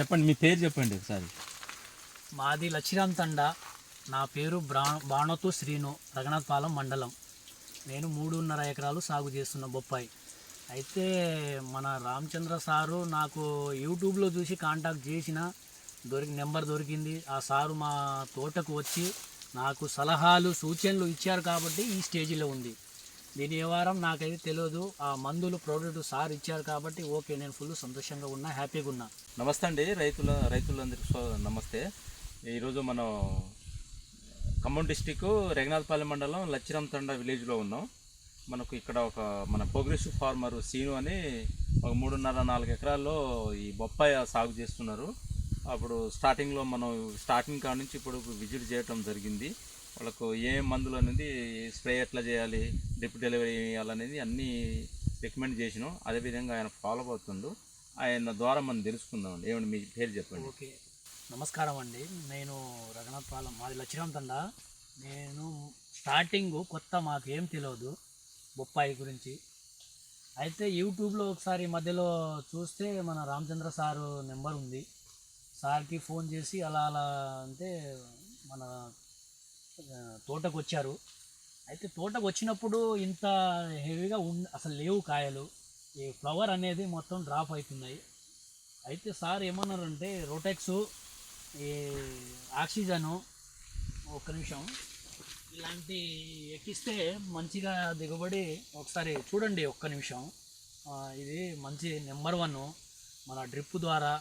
చెప్పండి మీ పేరు చెప్పండి ఒకసారి. మాది లచ్చిరామ్ తండా. నా పేరు బ్రా బాణోతు శ్రీను రఘునాథపాలెం మండలం. నేను మూడున్నర ఎకరాలు సాగు చేస్తున్న బొప్పాయి. అయితే మన రామచంద్ర సారు నాకు యూట్యూబ్లో చూసి కాంటాక్ట్ చేసిన దొరికి నెంబర్ దొరికింది. ఆ సారు మా తోటకు వచ్చి నాకు సలహాలు సూచనలు ఇచ్చారు కాబట్టి ఈ స్టేజిలో ఉంది. దీని వ్యవహారం నాకైతే తెలియదు ఆ మందులు ప్రోడక్ట్ సార్ ఇచ్చారు కాబట్టి ఓకే నేను ఫుల్ సంతోషంగా ఉన్నా హ్యాపీగా ఉన్నా. నమస్తే అండి రైతుల రైతులందరికీ నమస్తే. ఈరోజు మనం ఖమ్మం డిస్టిక్ రెగనాథపాలెం మండలం లచ్చిరం తండ విలేజ్లో ఉన్నాం. మనకు ఇక్కడ ఒక మన ప్రోగ్రెసివ్ ఫార్మర్ సీను అని ఒక మూడున్నర నాలుగు ఎకరాల్లో ఈ బొప్పాయి సాగు చేస్తున్నారు. అప్పుడు స్టార్టింగ్లో మనం స్టార్టింగ్ కాడ నుంచి ఇప్పుడు విజిట్ చేయటం జరిగింది. వాళ్ళకు ఏ మందులు అనేది స్ప్రే ఎట్లా చేయాలి డ్రిప్ డెలివరీ చేయాలనేది అన్నీ రికమెండ్ చేసినాం. అదేవిధంగా ఆయన ఫాలో అవుతుండు. ఆయన ద్వారా మనం తెలుసుకుందాం ఏమండి మీ పేరు చెప్పండి. ఓకే. నమస్కారం అండి. నేను రఘునాథ్ పాలెం మాది లచ్చిరామ్ తండ నేను స్టార్టింగ్ కొత్త మాకు ఏం తెలియదు బొప్పాయి గురించి. అయితే యూట్యూబ్లో ఒకసారి మధ్యలో చూస్తే మన రామచంద్ర సారు నెంబర్ ఉంది. సార్కి ఫోన్ చేసి అలా అలా అంటే మన తోటకు వచ్చారు అయితే తోటకు వచ్చినప్పుడు ఇంత హెవీగా ఉండి అసలు లేవు కాయలు. ఈ ఫ్లవర్ అనేది మొత్తం డ్రాప్ అవుతున్నాయి అయితే సార్ ఏమన్నారంటే రోటెక్స్ ఈ ఆక్సిజను ఒక్క నిమిషం. ఇలాంటి ఎక్కిస్తే మంచిగా దిగుబడి ఒకసారి చూడండి ఒక్క నిమిషం. ఇది మంచి నెంబర్ వన్ మన డ్రిప్ ద్వారా.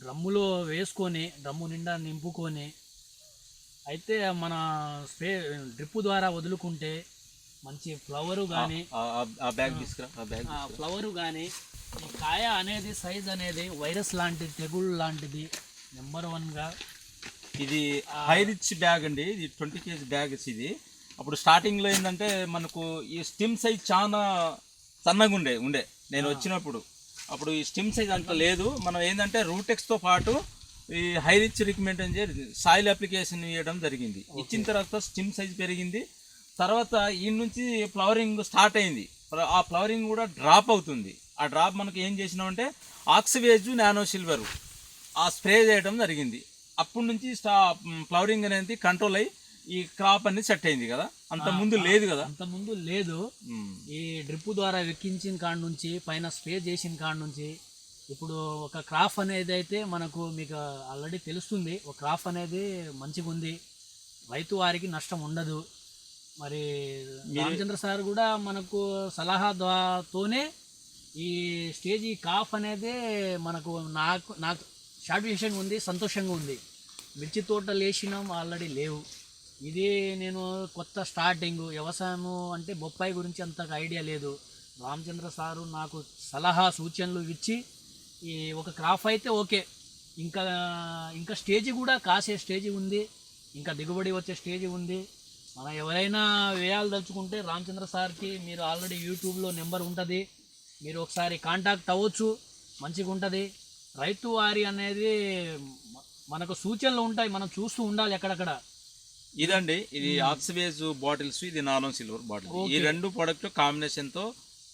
డ్రమ్ములో వేసుకొని డ్రమ్ము నిండా నింపుకొని అయితే మన స్ప్రే డ్రిప్ ద్వారా వదులుకుంటే మంచి ఫ్లవరు కానీ ఫ్లవర్ కానీ ఈ కాయ అనేది సైజ్ అనేది వైరస్ లాంటిది తెగుళ్ళు లాంటిది నెంబర్ వన్గా ఇది హై రిచ్ బ్యాగ్ అండి ఇది ట్వంటీ కేజీ బ్యాగ్ ఇది. అప్పుడు స్టార్టింగ్లో ఏంటంటే మనకు ఈ స్టిమ్ సైజ్ చాలా సన్నగా ఉండే ఉండే. నేను వచ్చినప్పుడు. అప్పుడు ఈ స్టిమ్ సైజ్ అంత లేదు. మనం ఏంటంటే రూటెక్స్తో పాటు ఈ హై రిచ్ రికమెండ్ అని చెప్పి సాయిల్ అప్లికేషన్ ఇవ్వడం జరిగింది. ఇచ్చిన తర్వాత స్టిమ్ సైజ్ పెరిగింది. తర్వాత ఈ నుంచి ఫ్లవరింగ్ స్టార్ట్ అయింది. ఆ ఫ్లవరింగ్ కూడా డ్రాప్ అవుతుంది. ఆ డ్రాప్ మనకి ఏం చేసినామంటే ఆక్సివేజ్ నానో సిల్వర్ ఆ స్ప్రే చేయడం జరిగింది. అప్పటి నుంచి స్టా ఫ్లవరింగ్ అనేది కంట్రోల్ అయ్యి ఈ క్రాప్ అనేది సెట్ అయింది కదా. అంత ముందు లేదు కదా. అంత ముందు లేదు. ఈ డ్రిప్ ద్వారా వెక్కించిన కాడ నుంచి పైన స్ప్రే చేసిన కాడ నుంచి ఇప్పుడు ఒక క్రాప్ అనేది అయితే మనకు మీకు ఆల్రెడీ తెలుస్తుంది. ఒక క్రాప్ అనేది మంచిగా ఉంది రైతు వారికి నష్టం ఉండదు. మరి రామచంద్ర సార్ కూడా మనకు సలహా ద్వారాతోనే ఈ స్టేజ్ ఈ కాఫ్ అనేది మనకు నాకు నాకు సాటిస్ఫాక్షన్ ఉంది సంతోషంగా ఉంది. మిర్చి తోటలు వేసినాం ఆల్రెడీ లేవు. ఇది నేను కొత్త స్టార్టింగ్. వ్యవసాయము అంటే బొప్పాయి గురించి అంతగా ఐడియా లేదు. రామచంద్ర సారు నాకు సలహా సూచనలు ఇచ్చి ఈ ఒక క్రాప్ అయితే ఓకే. ఇంకా ఇంకా స్టేజ్ కూడా కాసే స్టేజ్ ఉంది. ఇంకా దిగుబడి వచ్చే స్టేజ్ ఉంది. మనం ఎవరైనా వేయాలదలుచుకుంటే రామచంద్ర సార్కి మీరు ఆల్రెడీ యూట్యూబ్లో నెంబర్ ఉంటుంది. మీరు ఒకసారి కాంటాక్ట్ అవ్వచ్చు. మంచిగా ఉంటుంది. రైతు వారి అనేది మనకు సూచనలు ఉంటాయి. మనం చూస్తూ ఉండాలి ఎక్కడెక్కడ. ఇదండి. ఇది ఆక్సివేజ్ బాటిల్స్ ఇది నానో సిల్వర్ బాటిల్. ఈ రెండు ప్రొడక్ట్ కాంబినేషన్తో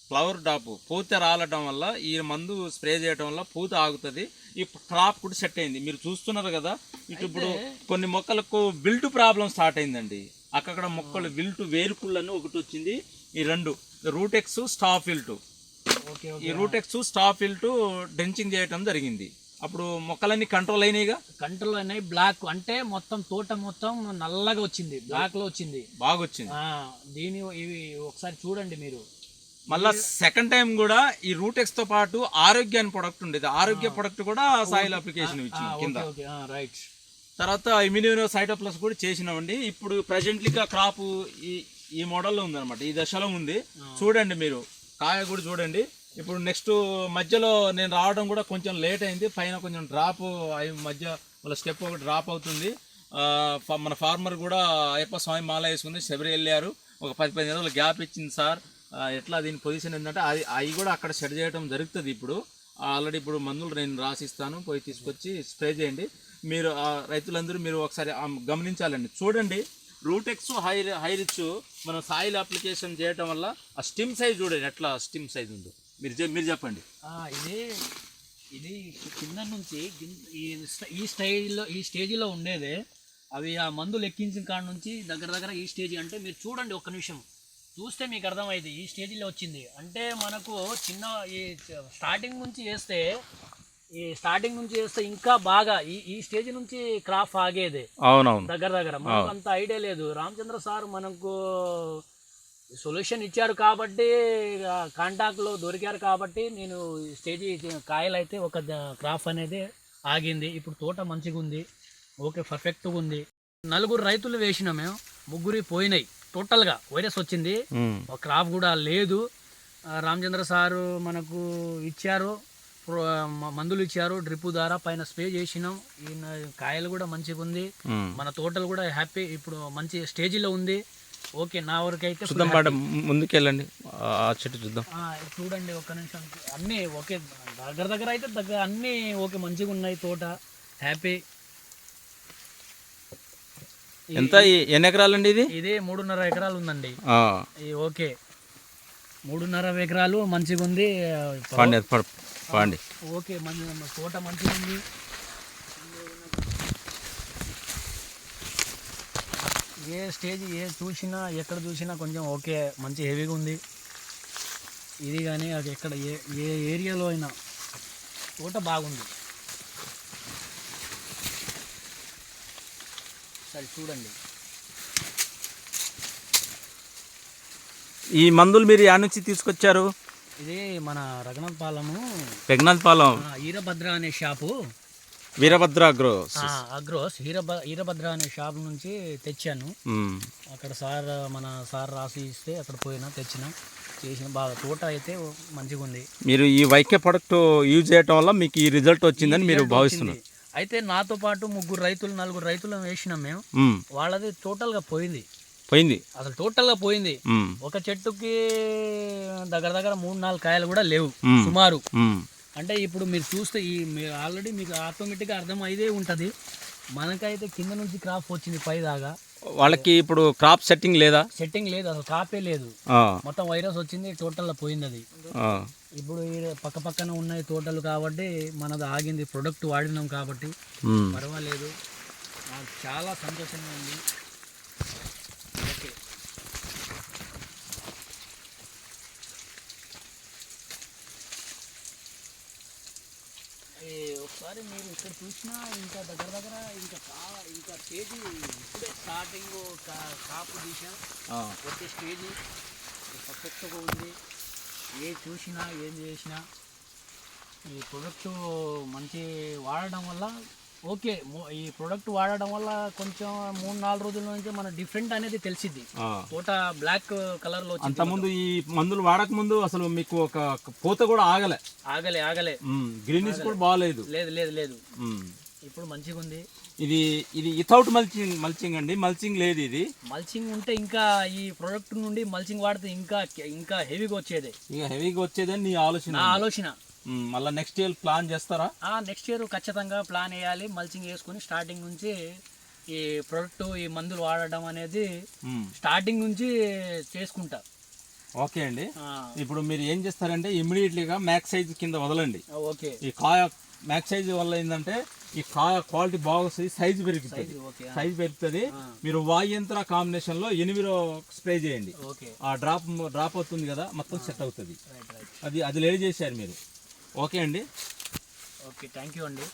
ఫ్లవర్ డాప్ పూత రాలడం వల్ల ఈ మందు స్ప్రే చేయడం వల్ల పూత ఆగుతుంది. ఈ క్రాప్ కూడా సెట్ అయింది. మీరు చూస్తున్నారు కదా ఇటు ఇప్పుడు కొన్ని మొక్కలకు బిల్ట్ ప్రాబ్లం స్టార్ట్ అయిందండి. అక్కడ మొక్కలు విల్టు వేరుకుళ్ళని ఒకటి వచ్చింది. ఈ రెండు రూటెక్స్ స్టాఫ్ విల్టు. ఈ రూటెక్స్ స్టాఫ్ విల్టు డ్రెంచింగ్ చేయడం జరిగింది. అప్పుడు మొక్కలన్నీ కంట్రోల్ అయినాయిగా? కంట్రోల్ అయినాయి. బ్లాక్ అంటే మొత్తం తోట మొత్తం నల్లగా వచ్చింది. బ్లాక్లో వచ్చింది. బాగా వచ్చింది దీని ఇవి ఒకసారి చూడండి మీరు. మళ్ళా సెకండ్ టైం కూడా ఈ రూటెక్స్తో పాటు ఆరోగ్యాన్ని ప్రొడక్ట్ ఉండేది. ఆరోగ్య ప్రొడక్ట్ కూడా సాయిల్ అప్లికేషన్ ఇచ్చింది కింద. రైట్ తర్వాత ఇమ్యూనియో సైటోప్లస్ కూడా చేసినామండి. ఇప్పుడు ప్రజెంట్లీగా క్రాప్ ఈ ఈ మోడల్లో ఉందన్నమాట. ఈ దశలో ఉంది. చూడండి మీరు. కాయ కూడా చూడండి. ఇప్పుడు నెక్స్ట్ మధ్యలో నేను రావడం కూడా కొంచెం లేట్ అయింది. పైన కొంచెం డ్రాప్ అయి మధ్య వాళ్ళ స్టెప్ ఒక డ్రాప్ అవుతుంది. మన ఫార్మర్ కూడా అయ్యప్ప స్వామి మాల వేసుకుని శబరి వెళ్ళారు. ఒక పది పదిహేను రోజులు గ్యాప్ ఇచ్చింది సార్. ఎట్లా దీని పొజిషన్ ఏంటంటే అది అవి కూడా అక్కడ సెట్ చేయడం జరుగుతుంది ఇప్పుడు. ఆల్రెడీ ఇప్పుడు మందులు నేను రాసిస్తాను పోయి తీసుకొచ్చి స్ప్రే చేయండి. మీరు ఆ రైతులందరూ మీరు ఒకసారి గమనించాలండి. చూడండి రూటెక్స్ హై హై రిచ్ మనం సాయిల్ అప్లికేషన్ చేయటం వల్ల ఆ స్టిమ్ సైజ్ చూడండి ఎట్లా స్టిమ్ సైజ్ ఉందో. మీరు మీరు చెప్పండి. ఇది ఇది కింద నుంచి ఈ స్టైల్లో ఈ స్టేజ్లో ఈ స్టేజ్లో ఉండేదే. అవి ఆ మందులు ఎక్కించిన కాడ నుంచి దగ్గర దగ్గర ఈ స్టేజ్ అంటే మీరు చూడండి ఒక్క నిమిషం. చూస్తే మీకు అర్థమైంది ఈ స్టేజ్లో వచ్చింది. అంటే మనకు చిన్న ఈ స్టార్టింగ్ నుంచి వేస్తే ఈ స్టార్టింగ్ నుంచి వేస్తే ఇంకా బాగా ఈ ఈ స్టేజ్ నుంచి క్రాప్ ఆగేది. అవునవును. దగ్గర దగ్గర. మనకు అంత ఐడియా లేదు. రామచంద్ర సార్ మనకు సొల్యూషన్ ఇచ్చారు కాబట్టి కాంటాక్ట్లో దొరికారు కాబట్టి నేను స్టేజీ కాయలు అయితే ఒక క్రాప్ అనేది ఆగింది. ఇప్పుడు తోట మంచిగా ఉంది ఓకే పర్ఫెక్ట్గా ఉంది. నలుగురు రైతులు వేసినాం మేము. ముగ్గురి పోయినాయి. టోటల్గా వైరస్ వచ్చింది. ఒక క్రాప్ కూడా లేదు. రామచంద్ర సారు మనకు ఇచ్చారు. మందులు ఇచ్చారు. డ్రిప్ ద్వారా పైన స్ప్రే చేసినాం. ఈయన కాయలు కూడా మంచిగా ఉంది. మన తోటలు కూడా హ్యాపీ ఇప్పుడు మంచి స్టేజ్లో ఉంది. ఓకే నా వరకు అయితే చూద్దాం మేడం ముందుకెళ్ళండి. ఆ చెట్టు చూద్దాం. చూడండి ఒక్క నిమిషం. అన్నీ ఓకే దగ్గర దగ్గర అయితే దగ్గర అన్నీ ఓకే మంచిగా ఉన్నాయి తోట. హ్యాపీ ఎంత? ఎన్ని ఎకరాలండి ఇది? ఇది మూడున్నర ఎకరాలు ఉందండి. ఓకే. మూడున్నర ఎకరాలు మంచిగా ఉంది. పడ- పాండి ఓకే మంచి తోట మంచిగా ఉంది. ఏ స్టేజ్ ఏ చూసినా ఎక్కడ చూసినా కొంచెం ఓకే మంచి హెవీగా ఉంది. ఇది కానీ అది ఎక్కడ ఏ ఏ ఏరియాలో అయినా తోట బాగుంది. సరే చూడండి. ఈ మందులు మీరు యా నుంచి తీసుకొచ్చారు? ఇది మన రఘునాథ్ పాలము పెగ్నాథపాలెం ఆ, ఈరభద్ర అనే షాపు. వీరభద్ర అగ్రో అగ్రోస్ హీరభ ఈరభద్ర అనే షాప్ నుంచి తెచ్చాను. అక్కడ సార్ మన సార్ రాసి ఇస్తే అక్కడ పోయినా తెచ్చిన చేసిన బాగా తోట అయితే మంచిగా ఉంది మీరు ఈ వైకే ప్రొడక్ట్ యూజ్ చేయటం వల్ల మీకు ఈ రిజల్ట్ వచ్చిందని మీరు భావిస్తున్నారు. అయితే నాతో పాటు ముగ్గురు రైతులు నలుగురు రైతులు వేసినాం మేము. వాళ్ళది టోటల్గా పోయింది. పోయింది? అసలు టోటల్గా పోయింది. ఉమ్. ఒక చెట్టుకి దగ్గర దగ్గర మూడు నాలుగు కాయలు కూడా లేవు. సుమారు. అంటే ఇప్పుడు మీరు చూస్తే ఈ మీరు ఆల్రెడీ మీకు ఆటోమేటిక్గా అర్థం అయ్యే ఉంటుంది. మనకైతే కింద నుంచి క్రాప్ వచ్చింది పై దాకా. వాళ్ళకి ఇప్పుడు క్రాప్ సెట్టింగ్ లేదా? సెట్టింగ్ లేదు అసలు కాపే లేదు. మొత్తం వైరస్ వచ్చింది టోటల్లో పోయింది అది. ఇప్పుడు పక్క పక్కన ఉన్నాయి తోటలు కాబట్టి మనది ఆగింది ప్రొడక్ట్ వాడినాం కాబట్టి. పర్వాలేదు. నాకు చాలా సంతోషంగా ఉంది. ఓకే. ఒకసారి మీరు ఇక్కడ చూసినా ఇంకా దగ్గర దగ్గర ఇంకా కా ఇంకా స్టేజ్ ఇప్పుడే స్టార్టింగ్ కాపు తీసాం. వచ్చే స్టేజ్. పర్ఫెక్ట్గా ఉంది. ఏ చూసినా ఏం చేసినా ఈ ప్రొడక్ట్ మంచి వాడడం వల్ల ఓకే ఈ ప్రొడక్ట్ వాడడం వల్ల కొంచెం మూడు నాలుగు రోజుల నుంచి మన డిఫరెంట్ అనేది తెలిసిద్ది. ఆ. తోట బ్లాక్ కలర్లో వచ్చింది అంతకుముందు ఈ మందులు వాడక ముందు అసలు మీకు ఒక పూత కూడా ఆగలే. ఆగలే ఆగలే. గ్రీనిష్ కూడా బాగాలేదు లేదు లేదు లేదు. ఇప్పుడు మంచిగా ఉంది ఇది ఇది వితౌట్ మల్చింగ్ మల్చింగ్ అండి. మల్చింగ్ లేదు ఇది. మల్చింగ్ ఉంటే ఇంకా ఈ ప్రొడక్ట్ నుండి మల్చింగ్ వాడితే ఇంకా ఇంకా హెవీగా వచ్చేది. ఇక హెవీగా వచ్చేదని నీ ఆలోచన నా ఆలోచన. మళ్ళా నెక్స్ట్ ఇయర్ ప్లాన్ చేస్తారా? నెక్స్ట్ ఇయర్ ఖచ్చితంగా ప్లాన్ వేయాలి. మల్చింగ్ వేసుకొని స్టార్టింగ్ నుంచి ఈ ప్రొడక్ట్ ఈ మందులు వాడడం అనేది స్టార్టింగ్ నుంచి చేసుకుంటా. ఓకే అండి. ఇప్పుడు మీరు ఏం చేస్తారంటే ఇమ్మీడియట్లీగా మ్యాక్స్ సైజ్ కింద వదలండి. ఓకే. ఈ కాయ మ్యాక్స్ సైజ్ వల్ల ఏంటంటే ఈ క్వాలిటీ బాగా వస్తుంది సైజ్ పెరుగుతుంది. సైజ్ పెరుగుతుంది. మీరు వాయంత్ర కాంబినేషన్లో ఎనిమిదో స్ప్రే చేయండి. ఆ డ్రాప్ డ్రాప్ అవుతుంది కదా మొత్తం సెట్ అవుతుంది. అది అది లేడీ చేశారు మీరు. ఓకే అండి. ఓకే థ్యాంక్ యూ అండి.